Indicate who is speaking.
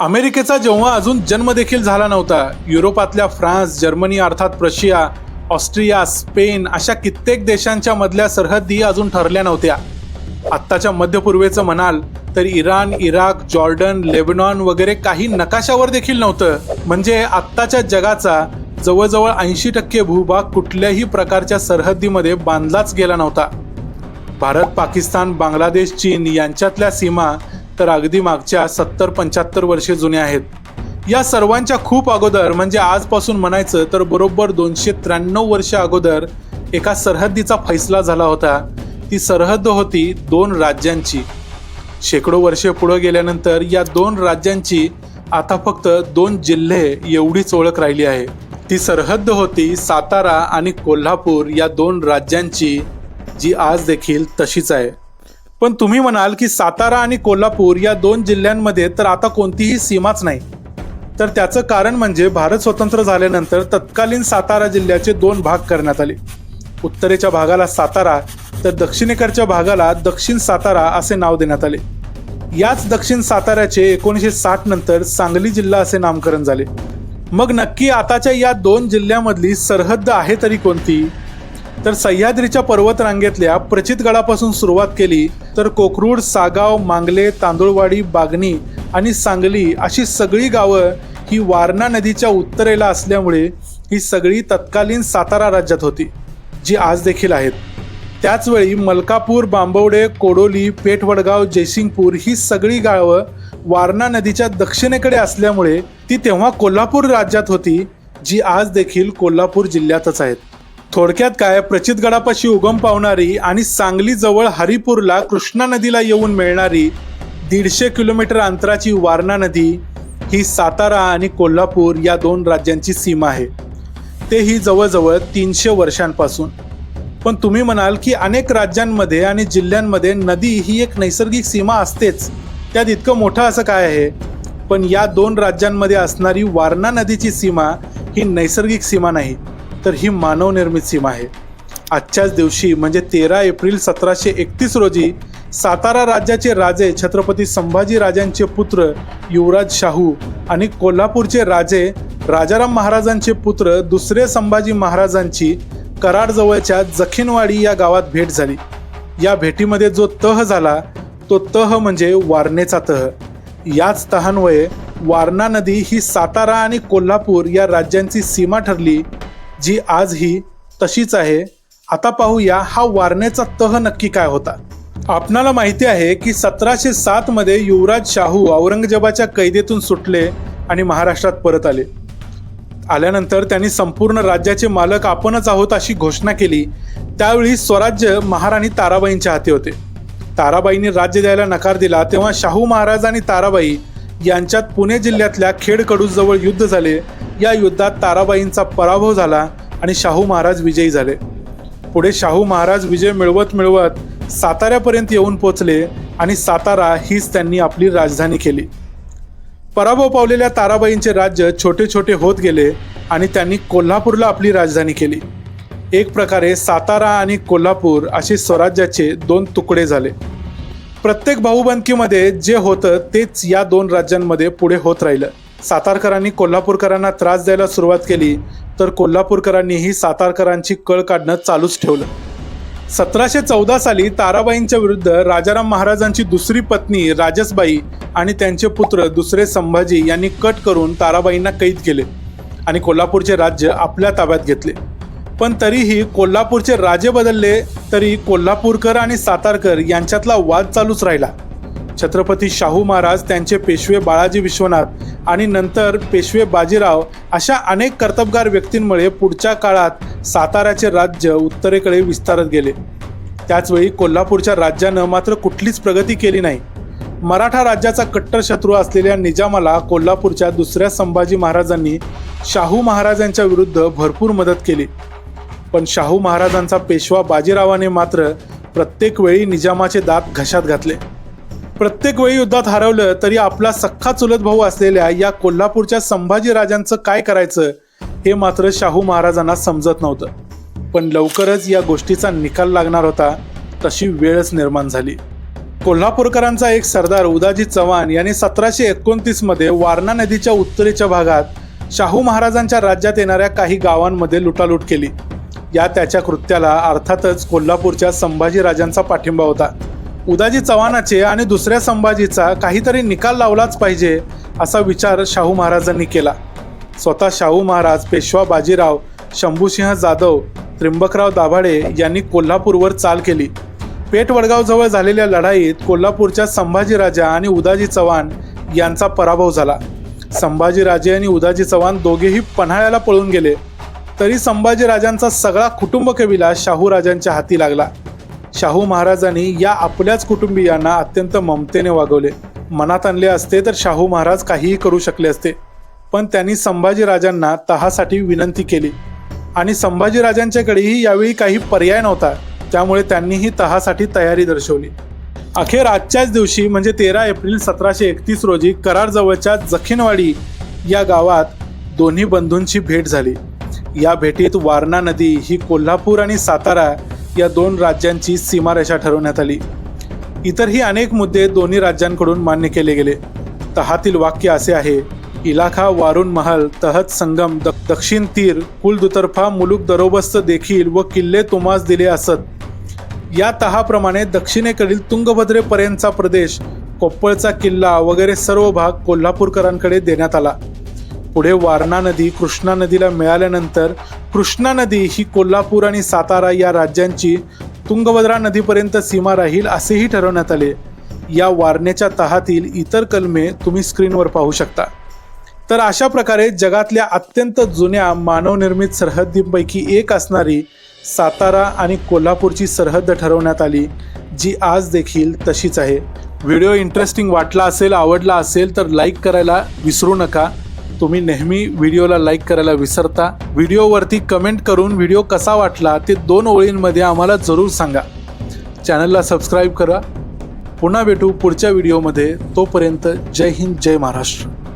Speaker 1: अमेरिकेचा जेव्हा अजून जन्म देखील झाला नव्हता युरोपातल्या फ्रान्स जर्मनी अर्थात प्रशिया ऑस्ट्रिया स्पेन अशा कित्येक देशांच्या मधल्या सरहद्दी अजून ठरल्या नव्हत्या. आत्ताच्या मध्यपूर्वेचं म्हणाल तर इराण इराक जॉर्डन लेबनॉन वगैरे काही नकाशावर देखील नव्हतं. म्हणजे आत्ताच्या जगाचा जवळजवळ ऐंशी टक्के भूभाग कुठल्याही प्रकारच्या सरहद्दीमध्ये बांधलाच गेला नव्हता. भारत पाकिस्तान बांगलादेश चीन यांच्यातल्या सीमा तर अगदी मागच्या सत्तर पंच्याहत्तर वर्षे जुन्या आहेत. या सर्वांच्या खूप अगोदर म्हणजे आजपासून म्हणायचं तर बरोबर दोनशे त्र्याण्णव वर्ष अगोदर एका सरहद्दीचा फैसला झाला होता. ती सरहद्द होती दोन राज्यांची. शेकडो वर्षे पुढे गेल्यानंतर या दोन राज्यांची आता फक्त दोन जिल्हे एवढीच ओळख राहिली आहे. ती सरहद्द होती सातारा आणि कोल्हापूर या दोन राज्यांची जी आज देखील तशीच आहे. पण तुम्ही म्हणाल की सातारा आणि कोल्हापूर या दोन जिल्ह्यांमध्ये तर आता कोणतीही सीमाच नाही. तर त्याचं कारण म्हणजे भारत स्वतंत्र झाल्यानंतर तत्कालीन सातारा जिल्ह्याचे दोन भाग करण्यात आले. उत्तरेच्या भागाला सातारा तर दक्षिणेकडच्या भागाला दक्षिण सातारा असे नाव देण्यात आले. याच दक्षिण साताऱ्याचे एकोणीसशे साठ नंतर सांगली जिल्हा असे नामकरण झाले. मग नक्की आताच्या या दोन जिल्ह्यामधली सरहद्द आहे तरी कोणती? तर सह्याद्रीच्या पर्वतरांगेतल्या प्रचित गडापासून सुरुवात केली तर कोकरूड सागाव मांगले तांदुळवाडी बागणी आणि सांगली अशी सगळी गावं ही वारणा नदीच्या उत्तरेला असल्यामुळे ही सगळी तत्कालीन सातारा राज्यात होती जी आज देखील आहेत. त्याचवेळी मलकापूर बांबवडे कोडोली पेठवडगाव जयसिंगपूर ही सगळी गावं वारणा नदीच्या दक्षिणेकडे असल्यामुळे ती तेव्हा कोल्हापूर राज्यात होती जी आज देखील कोल्हापूर जिल्ह्यातच आहेत. थोडक्यात काय प्रचितगडापाशी उगम पावणारी आणि सांगली जवळ हरिपूरला कृष्णा नदीला येऊन मिळणारी दीडशे किलोमीटर अंतराची वारणा नदी ही सातारा आणि कोल्हापूर या दोन राज्यांची सीमा आहे. ते ही जवळजवळ तीनशे वर्षांपासून. पण तुम्ही म्हणाल की अनेक राज्यांमध्ये आणि जिल्ह्यांमध्ये नदी ही एक नैसर्गिक सीमा असतेच. त्यात इतकं मोठं असं काय आहे? पण या दोन राज्यांमध्ये असणारी वारणा नदीची सीमा ही नैसर्गिक सीमा नाही. तर ही मानवनिर्मित सीमा आहे. आजच्याच दिवशी म्हणजे तेरा एप्रिल सतराशे एकतीस रोजी सातारा राज्याचे राजे छत्रपती संभाजी राजांचे पुत्र युवराज शाहू आणि कोल्हापूरचे राजे राजाराम महाराजांचे पुत्र दुसरे संभाजी महाराजांची कराडजवळच्या जखीनवाडी या गावात भेट झाली. या भेटीमध्ये जो तह झाला तो तह म्हणजे वारणेचा तह. याच तहान्वये वारणा नदी ही सातारा आणि कोल्हापूर या राज्यांची सीमा ठरली जी आजही तशीच आहे. आता पाहूया हा वारणेचा तह नक्की काय होता. आपणाला माहिती आहे की सतराशे सात मध्ये युवराज शाहू औरंगजेबाच्या कैदेतून सुटले आणि महाराष्ट्रात परत आले. आल्यानंतर त्यांनी संपूर्ण राज्याचे मालक आपणच आहोत अशी घोषणा केली. त्यावेळी स्वराज्य महाराणी ताराबाईंच्या हाती होते. ताराबाईंनी राज्य द्यायला नकार दिला तेव्हा शाहू महाराज आणि ताराबाई यांच्यात पुणे जिल्ह्यातल्या खेडकडूजवळ युद्ध झाले. या युद्धात ताराबाईंचा पराभव झाला आणि शाहू महाराज विजयी झाले. पुढे शाहू महाराज विजय मिळवत मिळवत साताऱ्यापर्यंत येऊन पोचले आणि सातारा हीच त्यांनी आपली राजधानी केली. पराभव पावलेल्या ताराबाईंचे राज्य छोटे छोटे होत गेले आणि त्यांनी कोल्हापूरला आपली राजधानी केली. एक प्रकारे सातारा आणि कोल्हापूर असे स्वराज्याचे दोन तुकडे झाले. प्रत्येक भाऊबंदकीमध्ये जे होतं तेच या दोन राज्यांमध्ये पुढे होत राहिलं. सातारकरांनी कोल्हापूरकरांना त्रास द्यायला सुरुवात केली तर कोल्हापूरकरांनीही सातारकरांची कळ काढणं चालूच ठेवलं. सतराशे चौदा साली ताराबाईंच्या विरुद्ध राजाराम महाराजांची दुसरी पत्नी राजसबाई आणि त्यांचे पुत्र दुसरे संभाजी यांनी कट करून ताराबाईंना कैद केले आणि कोल्हापूरचे राज्य आपल्या ताब्यात घेतले. पण तरीही कोल्हापूरचे राजे बदलले तरी कोल्हापूरकर आणि सातारकर यांच्यातला वाद चालूच राहिला. छत्रपती शाहू महाराज त्यांचे पेशवे बाळाजी विश्वनाथ आणि नंतर पेशवे बाजीराव अशा अनेक कर्तबगार व्यक्तींमुळे पुढच्या काळात साताऱ्याचे राज्य उत्तरेकडे विस्तारत गेले. त्याचवेळी कोल्हापूरच्या राज्यानं मात्र कुठलीच प्रगती केली नाही. मराठा राज्याचा कट्टर शत्रू असलेल्या निजामाला कोल्हापूरच्या दुसऱ्या संभाजी महाराजांनी शाहू महाराजांच्या विरुद्ध भरपूर मदत केली. पण शाहू महाराजांचा पेशवा बाजीरावाने मात्र प्रत्येक वेळी निजामाचे दात घशात घातले. प्रत्येक वेळी युद्धात हरवलं तरी आपला सख्खा चुलत भाऊ असलेल्या या कोल्हापूरच्या संभाजी राजांचं काय करायचं हे मात्र शाहू महाराजांना समजत नव्हतं. पण लवकरच या गोष्टीचा निकाल लागणार होता तशी वेळच निर्माण झाली. कोल्हापूरकरांचा एक सरदार उदाजी चव्हाण यांनी सतराशे एकोणतीसमध्ये वारणा नदीच्या उत्तरेच्या भागात शाहू महाराजांच्या राज्यात येणाऱ्या काही गावांमध्ये लुटालूट केली. या त्याच्या कृत्याला अर्थातच कोल्हापूरच्या संभाजीराजांचा पाठिंबा होता. उदाजी चव्हाणाचे आणि दुसऱ्या संभाजीचा काहीतरी निकाल लावलाच पाहिजे असा विचार शाहू महाराजांनी केला. स्वतः शाहू महाराज पेशवा बाजीराव शंभूसिंह जाधव त्र्यंबकराव दाभाडे यांनी कोल्हापूरवर चाल केली. पेठ वडगावजवळ झालेल्या लढाईत कोल्हापूरच्या संभाजीराजा आणि उदाजी चव्हाण यांचा पराभव झाला. संभाजीराजे आणि उदाजी चव्हाण दोघेही पन्हाळ्याला पळून गेले. तरी संभाजीराजांचा सगळा कुटुंब कविला शाहू राजांच्या हाती लागला. शाहू महाराजांनी या आपल्याच कुटुंबियांना अत्यंत ममतेने वागवले. मनात आणले असते तर शाहू महाराज काहीही करू शकले असते. पण त्यांनी संभाजीराजांना तहासाठी विनंती केली. आणि संभाजीराजांच्याकडेही यावेळी काही पर्याय नव्हता. त्यामुळे त्यांनीही तहासाठी तयारी दर्शवली. अखेर आजच्याच दिवशी म्हणजे तेरा एप्रिल सतराशे एकतीस रोजी करारजवळच्या जखीनवाडी या गावात दोन्ही बंधूंची भेट झाली. या भेटीत वारणा नदी ही कोल्हापूर आणि सातारा या दोन राज्यांची सीमारेषा ठरवण्यात आली. इतरही अनेक मुद्दे दोन्ही राज्यांकडून मान्य केले गेले. तहातील वाक्य असे आहे इलाखा वारुण महल तहत संगम द- दक्षिण तीर कुल दुतर्फा दरोबस्त देखील व किल्ले तुमास दिले असत. या तहाप्रमाणे दक्षिणेकडील तुंगभद्रेपर्यंतचा प्रदेश कोप्पळचा किल्ला वगैरे सर्व भाग कोल्हापूरकरांकडे देण्यात आला. पुढे वारणा नदी कृष्णा नदीला मिळाल्यानंतर कृष्णा नदी ही कोल्हापूर आणि सातारा या राज्यांची तुंगभद्रा नदीपर्यंत सीमा राहील असेही ठरवण्यात आले. या वारण्याच्या तहातील इतर कलमे तुम्ही स्क्रीनवर पाहू शकता. तर अशा प्रकारे जगातल्या अत्यंत जुन्या मानवनिर्मित सरहद्दींपैकी एक असणारी सातारा आणि कोल्हापूरची सरहद्द ठरवण्यात आली जी आज देखील तशीच आहे. व्हिडिओ इंटरेस्टिंग वाटला असेल आवडला असेल तर लाईक करायला विसरू नका. तुम्ही नेहमी व्हिडिओला लाईक करायला विसरता. व्हिडिओवरती कमेंट करून व्हिडिओ कसा वाटला ते दोन ओळींमध्ये आम्हाला जरूर सांगा. चॅनलला सबस्क्राईब करा. पुन्हा भेटू पुढच्या व्हिडिओमध्ये. तोपर्यंत जय हिंद जय महाराष्ट्र.